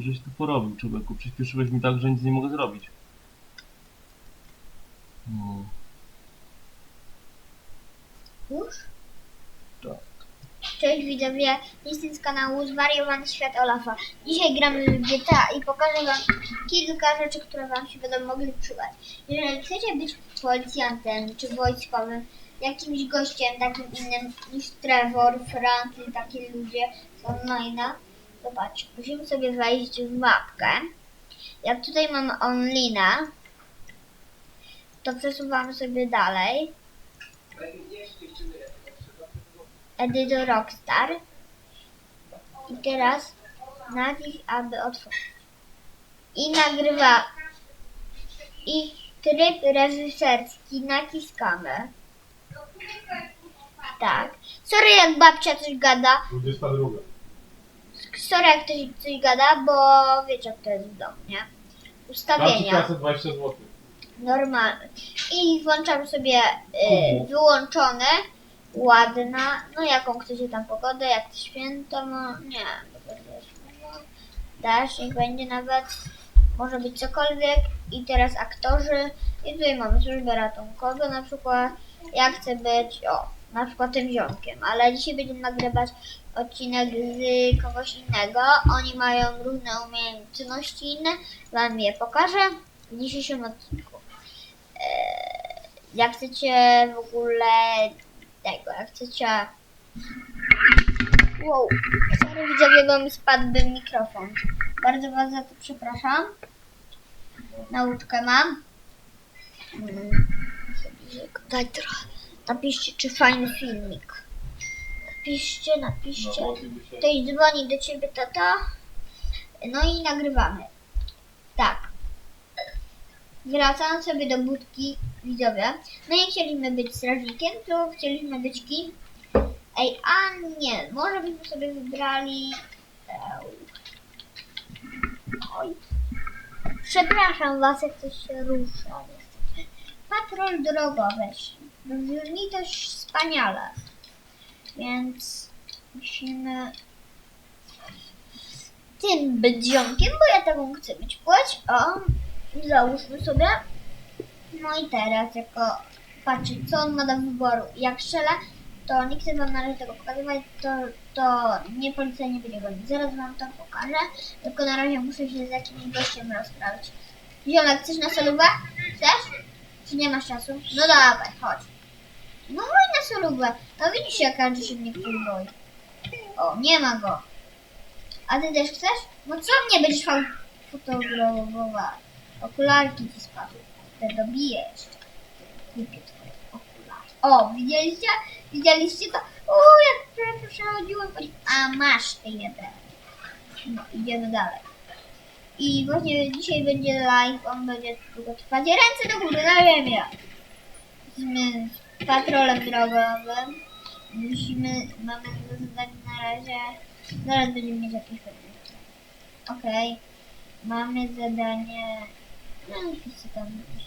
Ty żeś tu porobił, człowieku. Przyspieszyłeś mi tak, że nic nie mogę zrobić. No. Już? Tak. Cześć widzowie, jestem z kanału Zwariowany Świat Olafa. Dzisiaj gramy w GTA i pokażę wam kilka rzeczy, które wam się będą mogli przydać. Jeżeli chcecie być policjantem czy wojskowym, jakimś gościem takim innym niż Trevor, Franklin, takie ludzie z online'a, zobacz, musimy sobie wejść w mapkę. Jak tutaj mamy online'a, to przesuwamy sobie dalej. Edytor Rockstar. I teraz nacisk, aby otworzyć. I nagrywa. I tryb reżyserski naciskamy. Tak. Sorry jak babcia coś gada. 22. Sorry jak ktoś coś gada, bo wiecie jak to jest w domu, nie? Ustawienia. kasę 20 zł. Normalne. I włączamy sobie y, wyłączone, ładna, no jaką chcecie tam pogodę, jak święto, no nie, dasz, niech będzie nawet, może być cokolwiek i teraz aktorzy i tutaj mamy służbę ratunkową na przykład, ja chcę być, o, na przykład tym ziomkiem, ale dzisiaj będziemy nagrywać odcinek z kogoś innego, oni mają różne umiejętności inne, wam je pokażę w dzisiejszym odcinku. Eee, jak chcecie w ogóle tego, jak chcecie... Wow, sorry widzowie, bo mi spadłby mikrofon. Bardzo was za to przepraszam. Nauczkę mam. Mm, sobie Daj trochę. Napiszcie, czy fajny filmik. Napiszcie, napiszcie. No. Ktoś dzwoni do ciebie, tata. No i nagrywamy. Tak. Wracam sobie do budki, widzowie. No i chcieliśmy być strażnikiem, to chcieliśmy być kim? Ej, a nie, może byśmy sobie wybrali... Eł. Oj. Przepraszam was, jak coś się rusza. Patrol drogowy. Brzmi to wspaniale. Więc musimy tym być ziomkiem, bo ja taką chcę mieć płeć. O, załóżmy sobie. No i teraz jako patrzeć, co on ma do wyboru. Jak strzela, to nie chcę wam na razie tego pokazywać, to, to nie policja nie będzie gonić. Zaraz wam to pokażę, tylko na razie muszę się z jakimś gościem rozprawić. Ziomek, chcesz na solówę? Chcesz? Czy nie masz czasu? No dawaj, chodź. No chodź na solówę. No widzisz, jak każdy się mnie boi. O, nie ma go. A ty też chcesz? No co mnie będziesz fotografować? Okularki ci spadły. Te dobiję jeszcze. Kupię twoje okulary. O, widzieliście? Widzieliście to? O, jak prze- przechodziłem. A masz ty jeden. No, idziemy dalej. I właśnie dzisiaj będzie live, on będzie długo trwać. Ręce do góry, na ziemię. Jesteśmy z patrolem drogowym. Musimy, mamy do zadania na razie. Zaraz będziemy mieć jakieś pewne. Okej. Mamy zadanie. No wszyscy tam jakieś.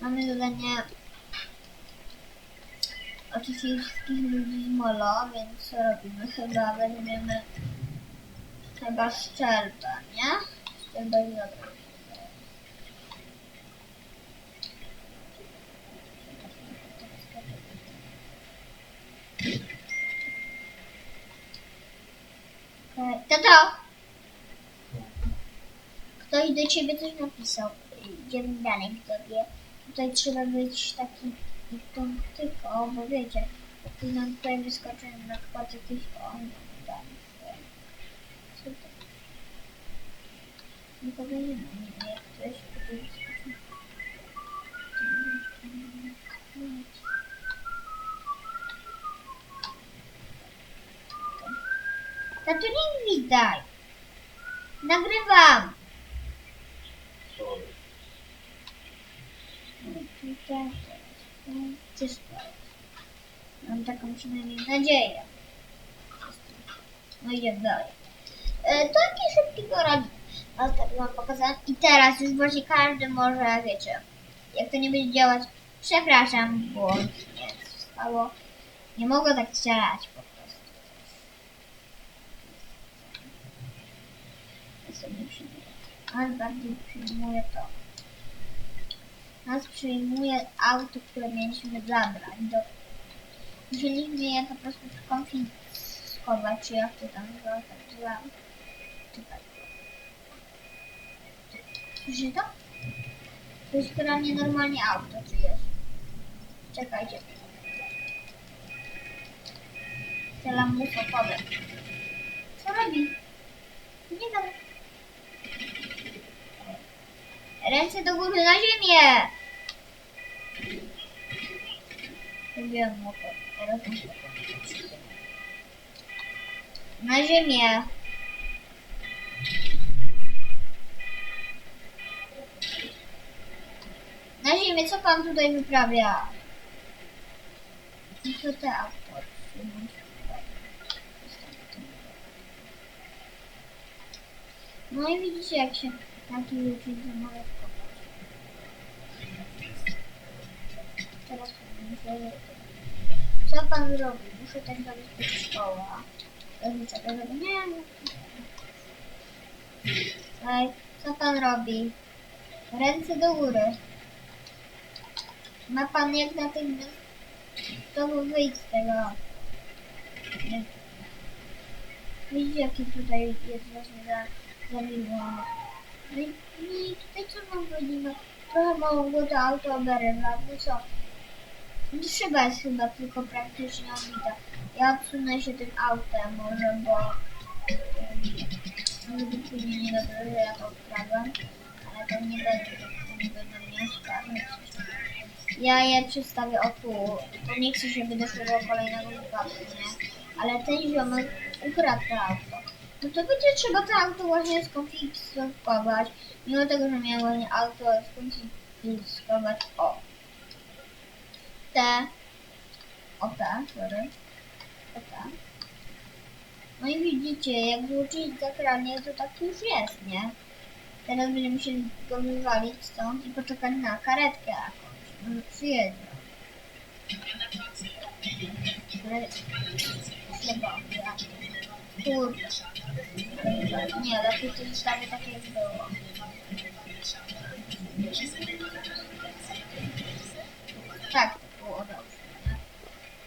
Mamy zadanie. Oczywiście wszystkich ludzi z molo, więc co robimy? Chyba weźmiemy. Chyba szczelbę, nie? Szczelbę i dobra. Tato! Ktoś do ciebie coś napisał. Idziemy dalej widzowie. Tutaj trzeba być taki tylko, bo wiecie, tu nam tutaj wyskoczy na przykład jakiś on to? Nie powinienem nie jak coś tutaj wyskoczy. Tato widać. Nagrywam. Mam taką przynajmniej nadzieję. No idziemy dalej. E, to jakiś szybki poradnik. Ale tak wam pokazałem. I teraz już właśnie każdy może, wiecie, jak to nie będzie działać. Przepraszam, błąd. Nie, stało. Nie mogę tak strzelać po prostu. sobie przyjmuje. Nas bardziej przyjmuje to. Nas przyjmuje auto, które mieliśmy zabrać. Do... Musieliśmy je po prostu skonfiskować, czy jak to tam nazywa. Czekaj. Słyszycie to? To jest chyba nienormalnie auto, czy jest? Czekajcie. Te lamusy powiem. Co robi? Nie wiem. Ręce do góry na to. To. Na ziemię. Na ziemię, co pan tutaj wyprawia? Co te auto? No i jak się taki ludzie może kopać. Teraz muszę... Co pan zrobi? Muszę też zabezpieczyć szkołę. Rodzice to zrobi. Nie, nie. Ej, co pan robi? Ręce do góry. Ma pan jak natychmiast znowu wyjść z tego. Widzicie jaki tutaj jest właśnie za, za miło. Tutaj co mam powiedzieć? No, trochę mało to auto oberywa, no co? Szyba jest chyba tylko praktycznie obita. Ja odsunę się tym autem może, bo um, żeby później nie dobrze, że ja to wkradłem, ale to nie będzie, nie będę mnie oskarżać. Ja je przestawię o tu, to nie chcę, żeby doszło do kolejnego wypadku, nie? Ale ten ziomek ukradł to auto. No to będzie trzeba to auto właśnie skonfiskować, mimo tego, że miałem właśnie auto skonfiskować o te, o te, sorry, o te. No i widzicie, jak włóczyć zakranie, to tak już jest, nie? Teraz będziemy musieli go wywalić stąd i poczekać na karetkę jakąś. Może przyjedzie. Chyba, ja. Kurde. Nie, lepiej to zostawię tak jak było. Tak, to było dobrze.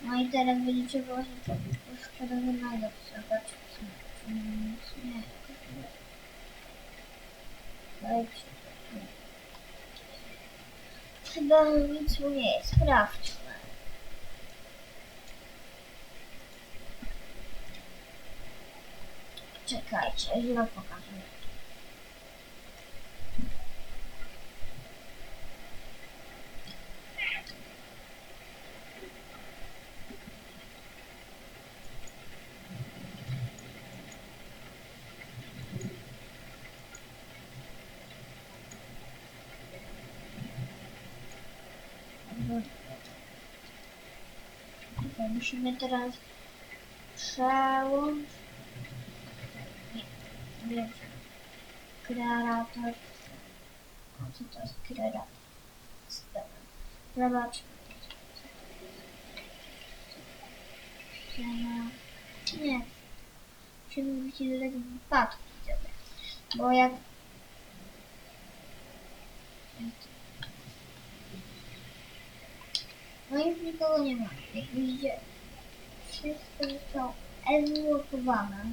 No i teraz będziecie właśnie to trzeba czy nic nie. Chyba nic mu nie jest. Sprawdźmy. Czekajcie, źle. Tutaj musimy teraz przełączyć. Wiem. Kreator. A co to jest kreator? Zobacz. Nie. Musimy wrócić do tego wypadku. widzowie. Bo jak No już nikogo nie ma. Jak widzicie, wszystko zostało ewakuowane.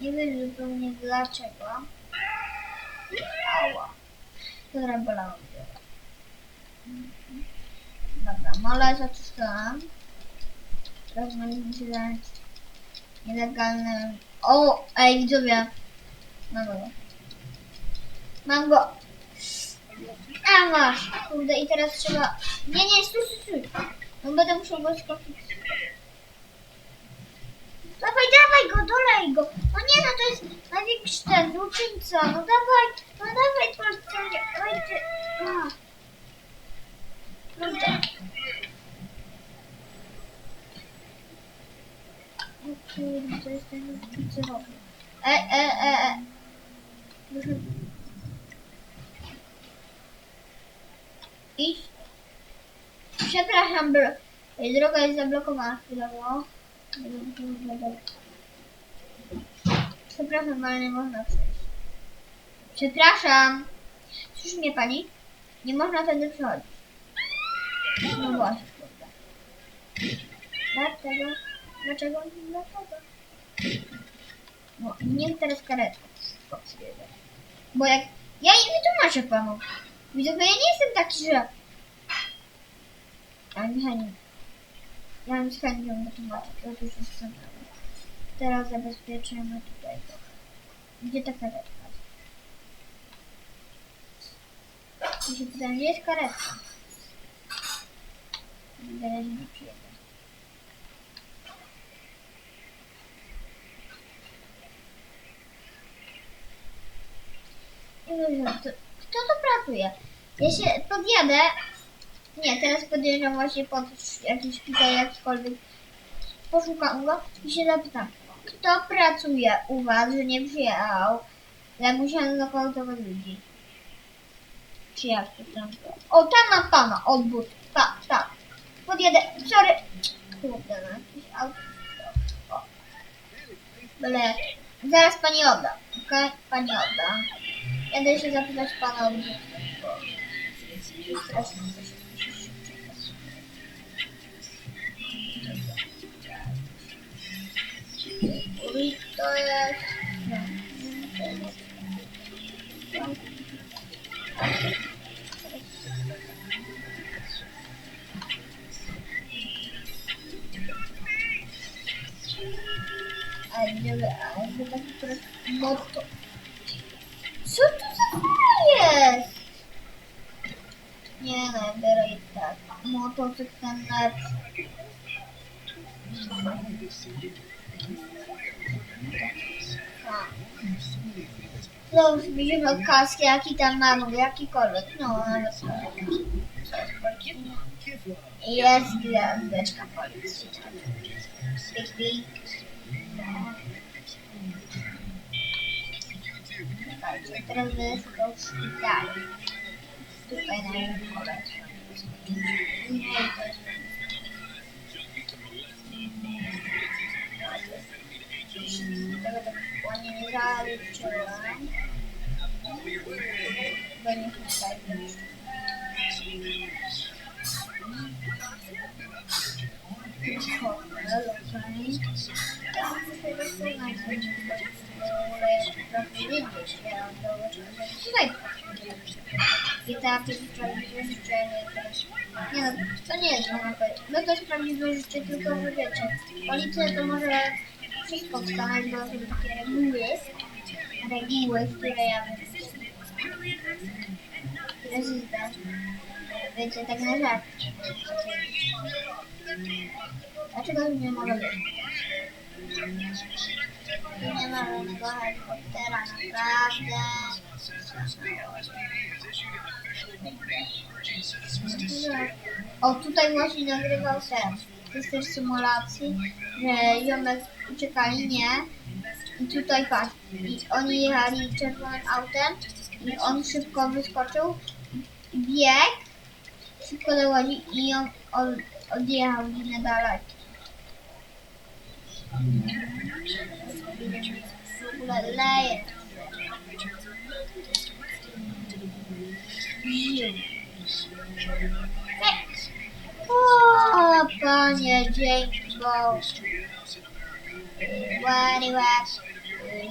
Nie wiem zupełnie dlaczego. Ała. Dobra, bolało mnie. Dobra, mole zaczyszczałam. Teraz mogliśmy się zająć nielegalnym... O, ej widzowie. Mam go. Mam go. A masz. Kurde i teraz trzeba... Nie, nie, stój, stój, stój. No będę musiał go skopić. Dawaj, dawaj go, dolej go. No nie, no to jest największy ten złoczyńca. No dawaj, no dawaj, policjancie. Oj, ty. A. O kurde, to jest ten złoczyńca. E, e, e, e. Idź. Przepraszam, bro. Droga jest zablokowana chwilowo. Przepraszam, ale nie można przejść. Przepraszam. Słyszy mnie pani? Nie można tędy przechodzić. No właśnie, kurde. Dlaczego? Dlaczego? Dlaczego? No, niech teraz podjedzie. Bo jak... Ja nie wytłumaczę panu. Widzowie, ja nie jestem taki, że... Chętnie. Ja bym z chęcią wytłumaczyć, to już jestem. Teraz zabezpieczymy tutaj. Gdzie ta karetka? Ja się pytam, gdzie jest karetka? Nie przyjedę. Nie to- Kto to pracuje? Ja się podjadę. Nie, teraz podjeżdżam właśnie pod jakiś tutaj jakikolwiek. Poszukam go i się zapytam, kto pracuje u was, że nie przyjechał? Ja musiałem zakautować ludzi. Czy jak to tam? O, tam mam pana, odbór. Tak, tak. Podjedę. Sorry. Kurde, no jakiś auto. O. Byle jak. Zaraz pani odda. Okej? Pani odda. Jadę się zapytać pana o bo jest... A gdyby, a gdyby taki teraz moto... Co to za chmura jest? Nie no, biorę i tak. Motocykl ten lepszy. Tak. No już widzimy kask, jaki tam mamy, jakikolwiek. No, nawet co jest policyjny. Jest gwiazdeczka policji. Pik, pik. Słuchajcie, teraz będę szukał szpitali. Tego tak ładnie nie zaliczyłem. Bo nie ja do Tutaj GTA 5 prawdziwe życzenie też. Nie no, to nie jest powiedzieć. No to jest prawdziwe życie, tylko że wiecie, policja to może wszystko wstanąć, bo są takie reguły, reguły, które ja. Prezydent. Wiecie, tak na żart. Dlaczego nie mogę być? Nie ma żadnego helikoptera, naprawdę. O, tutaj właśnie nagrywał ten. To jest też symulacji, że ziomek uciekali, nie. I tutaj patrz. I oni jechali czerwonym autem i on szybko wyskoczył, biegł, szybko do łodzi i on od, odjechał godzinę dalej. W ogóle leje. O, panie, dzięki Bogu.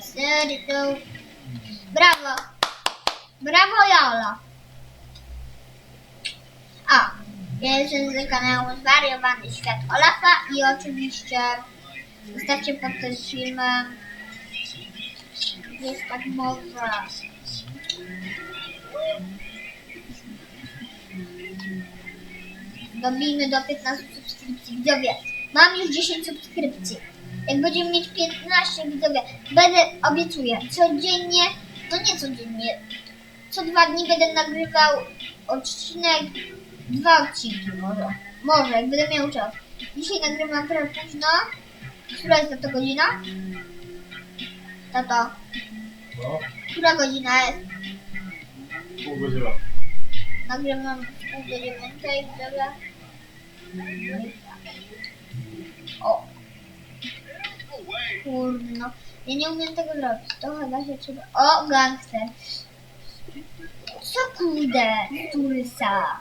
Sorry, tu. Brawo. Brawo, Jola. A, jestem z kanału Zwariowany Świat Olafa i oczywiście zostawcie pod tym filmem jest tak może dobijmy do 15 subskrypcji widzowie mam już 10 subskrypcji jak będziemy mieć 15 widzowie będę obiecuję codziennie no nie codziennie co dwa dni będę nagrywał odcinek dwa odcinki może może jak będę miał czas dzisiaj nagrywam trochę późno która jest to godzina? Tato, No, która godzina jest? pół godziny. Nagrywam w pół do dziewiątej, dobra? O! Kurno. Ja nie umiem tego robić. To chyba się trzeba... O, gangster. Co kurde, turysa?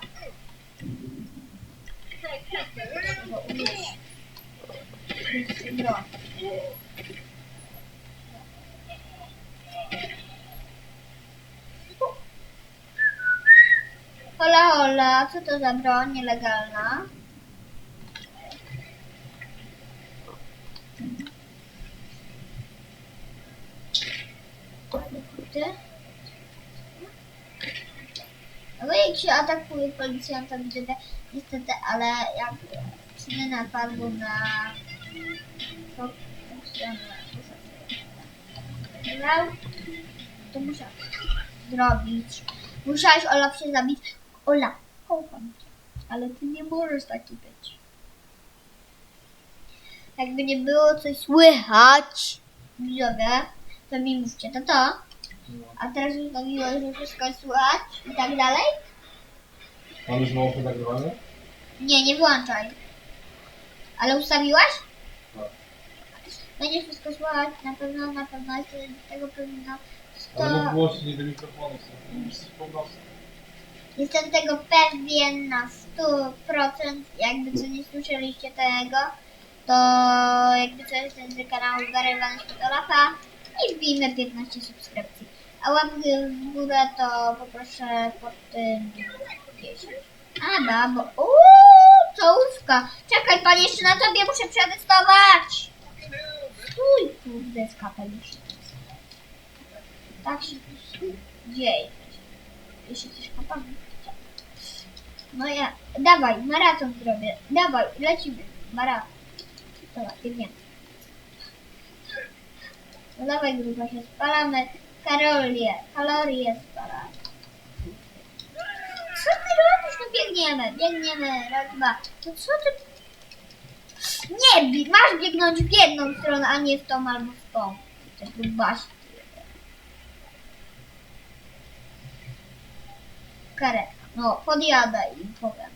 No. Hola, hola, co to za broń nielegalna? Ty? No jak się atakuje policjanta gdyby niestety, ale jak czyny napadł na to, to musiał zrobić. Musiałeś Olaf się zabić. Olaf, kocham cię, ale ty nie możesz taki być. Jakby nie było coś słychać, widzowie, to mi mówcie, to to. A teraz ustawiłeś, że wszystko jest słychać i tak dalej? Mamy już mało nagrywane? Nie, nie włączaj. Ale ustawiłaś? Tak. Będzie wszystko słychać, na pewno, na pewno, jestem tego pewna. Ale mów głośniej do mikrofonu, są po prostu. Jestem tego pewien na 100%. Jakby co nie słyszeliście tego, to jakby co jestem z kanału Garywany Światolafa i wbijmy 15 subskrypcji. A łapki w górę to poproszę pod tym 10. A babo, uuu, czołówka. Czekaj pan, jeszcze na tobie muszę przetestować. Stój, kurde, z kapeluszem. Tak się dzieje. Jeszcze coś kopamy. No ja, dawaj, maraton zrobię. Dawaj, lecimy. Maraton. Dobra, biegniemy. No dawaj grubo się spalamy. Kalorie, kalorie spalamy. Co ty robisz? No biegniemy, biegniemy, raz, dwa. No co ty... Nie, masz biegnąć w jedną stronę, a nie w tą albo w tą. Ty grubaś. Karetka. No, podjadę i powiem.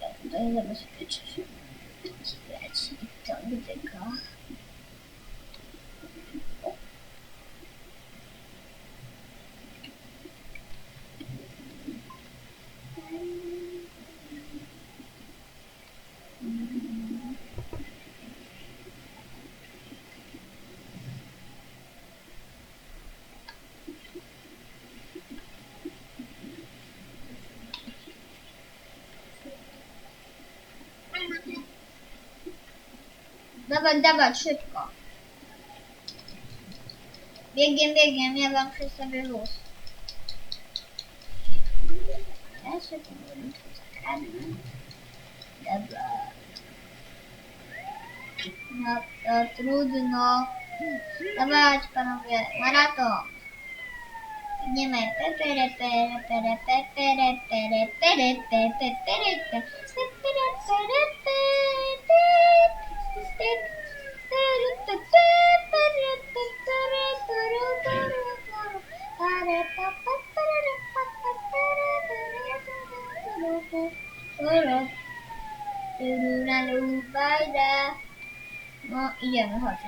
Ja tutaj zabezpieczę się. Zabezpieczę to tylko. Dawaj, dawaj, szybko. Biegiem, biegiem, ja wam przedstawię luz. Ja się tu zakradnę. Dobra. No to trudno. Dawaj, panowie, maraton. Nie ma pepere, pere, pere, No, idziemy, chodź.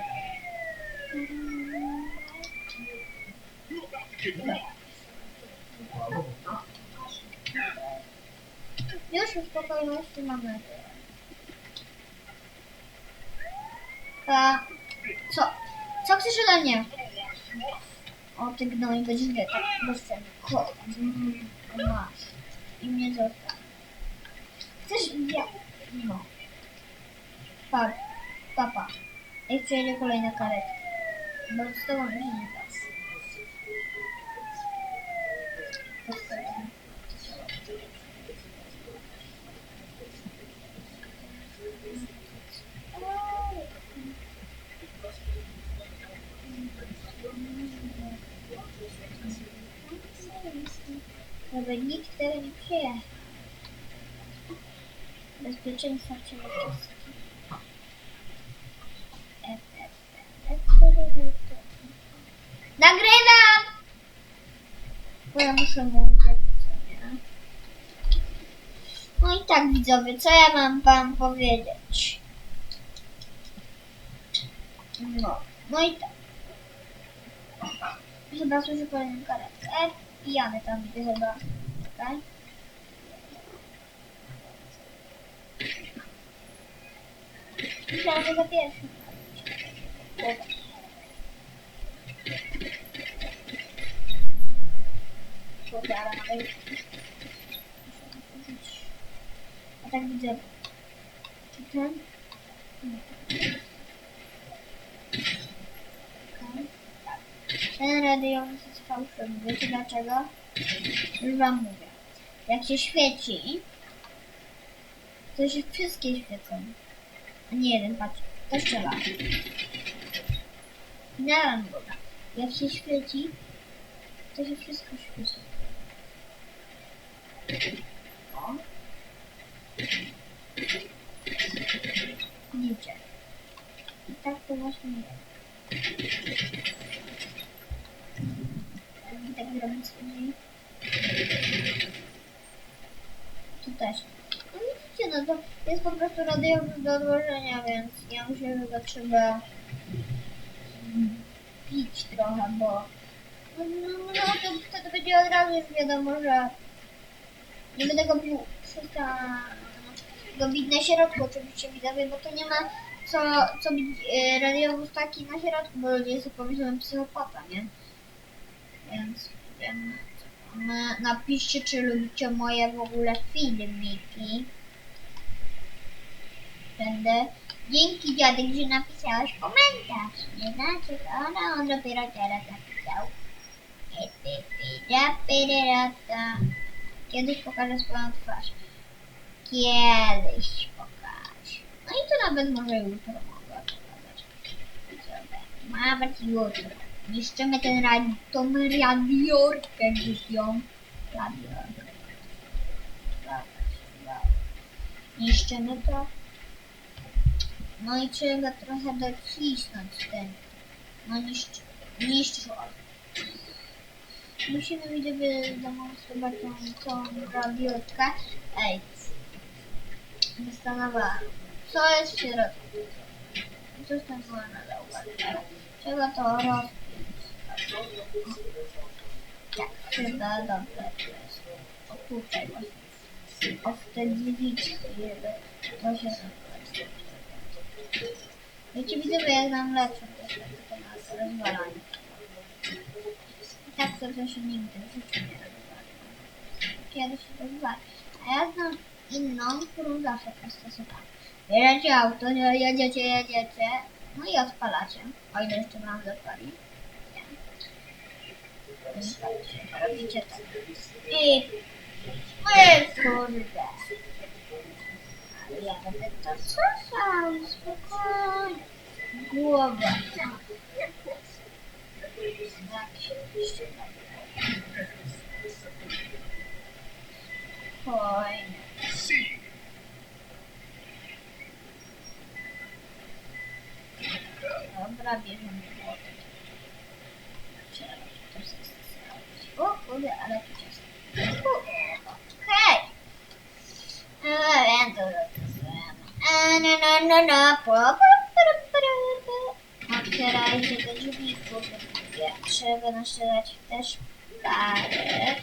Już w spokojności mamy. A, co? Co chcesz ode mnie? O, ty gnoj, będziesz wie, tak bezcenny. Chodź. Mm, Masz. I mnie zostaw. Chcesz... Ja... No. Pa, papa. Jak przyjedzie kolejna karetka. Bo z tobą już nie da. Żeby nikt tego nie przyjechał. Bezpieczeństwo przede wszystkim. Nagrywam! Bo ja muszę mówić jak co, nie? No i tak widzowie, co ja mam wam powiedzieć? No, no i tak. Chyba słyszę kolejną karetkę. E, pijany tam widzę chyba. Czekaj. Myślałam, że za pierwszym. Dobra. A tak widzę... Czy ten? Ten radiowy jest fałszywy. Wiecie dlaczego? Już wam mówię. Jak się świeci, to się wszystkie świecą. Nie jeden, patrz. To strzela. Miałem go. Jak się świeci, to się wszystko świeci. O. Widzicie. I tak to właśnie jest. I tak robić później. Tu też. No no to jest po prostu radiowy do odłożenia, więc ja myślę, że go trzeba pić trochę, bo no, no, no to wtedy będzie od razu już wiadomo, że nie będę go pił wszystka go na środku oczywiście widzowie, bo to nie ma co, co bić e, radiowóz taki na środku, bo ludzie sobie pomyślą psychopata, nie? Więc wiem, napiszcie, czy lubicie moje w ogóle filmiki. Będę. Dzięki dziadek, że napisałeś komentarz. Nie znaczy to, ale on dopiero teraz napisał. Kiedyś pokażę swoją twarz. Kiedyś pokażę. No i to nawet może jutro mogę pokazać. Nawet jutro. Niszczymy ten rad tą radiorkę gdzieś ją. Radiorkę. Niszczymy to. No i trzeba trochę docisnąć ten. No niszcz, niszcz Musimy widzowie demonstrować tą, tą radiotkę. Ej. Zastanawiałam. Co jest w środku? Coś tam było na zauważyć. Trzeba to rozpiąć. Tak, chyba dobrze. O tutaj właśnie. O w te dziewiczki, żeby to się Wiecie, widzowie, jak nam leczą też to nas rozwalanie. Tak to, się nigdy w życiu nie rozwali. Kiedyś rozwali. A ja znam inną, którą zawsze stosowałam. Bierzecie auto, jedziecie, jedziecie, no i odpalacie. O ile jeszcze mam zapali. Nie. Robicie tak. I... Oj, kurde. Głowa. Tak się jeszcze Spokojnie. Dobra, bierzemy młotek. Trzeba to zrobić. O kurde, ale tu ciasto. Okej. A więc to zastosujemy. A no no no po, po, po. Otwierajcie te drzwi, kurde. Ja trzeba naszczerać też parę.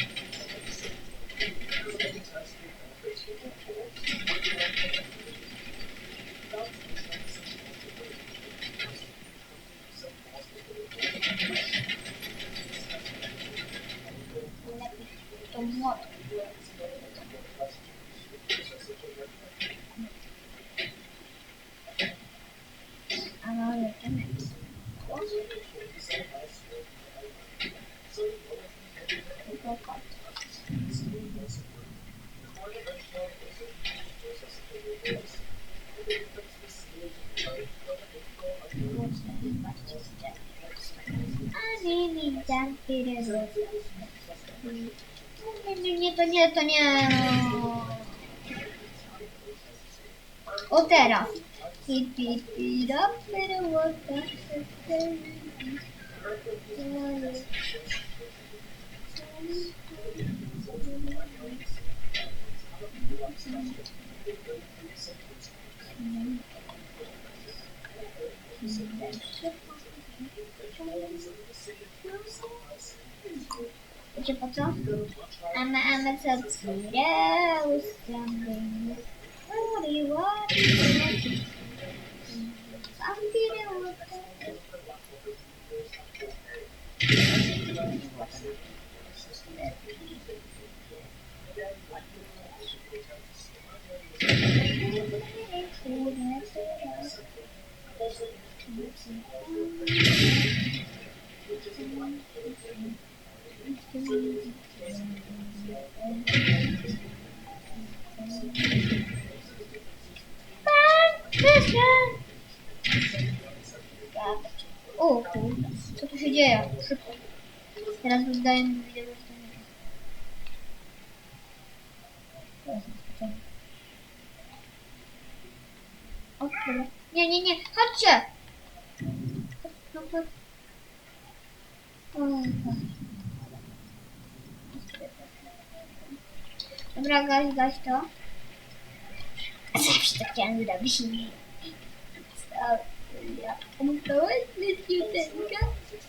Wiecie po co? Mamy yeah, we standing. Oh, do you want? Zambin, O się dzieje? Szybko. Teraz wydaje mi się, że to nie. Nie, nie, nie, chodźcie! To... Dobra, gaś, gaś to. Zawsze tak chciałam zrobić. Ja pomogłeś leciuteńka?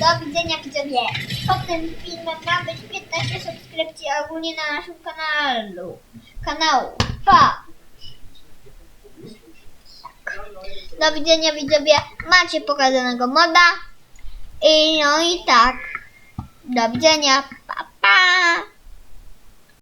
Do widzenia widzowie. Pod tym filmem ma być 15 subskrypcji ogólnie na naszym kanalu. Kanału. Pa! Tak. Do widzenia widzowie. Macie pokazanego moda. I no i tak. Do widzenia. Pa pa.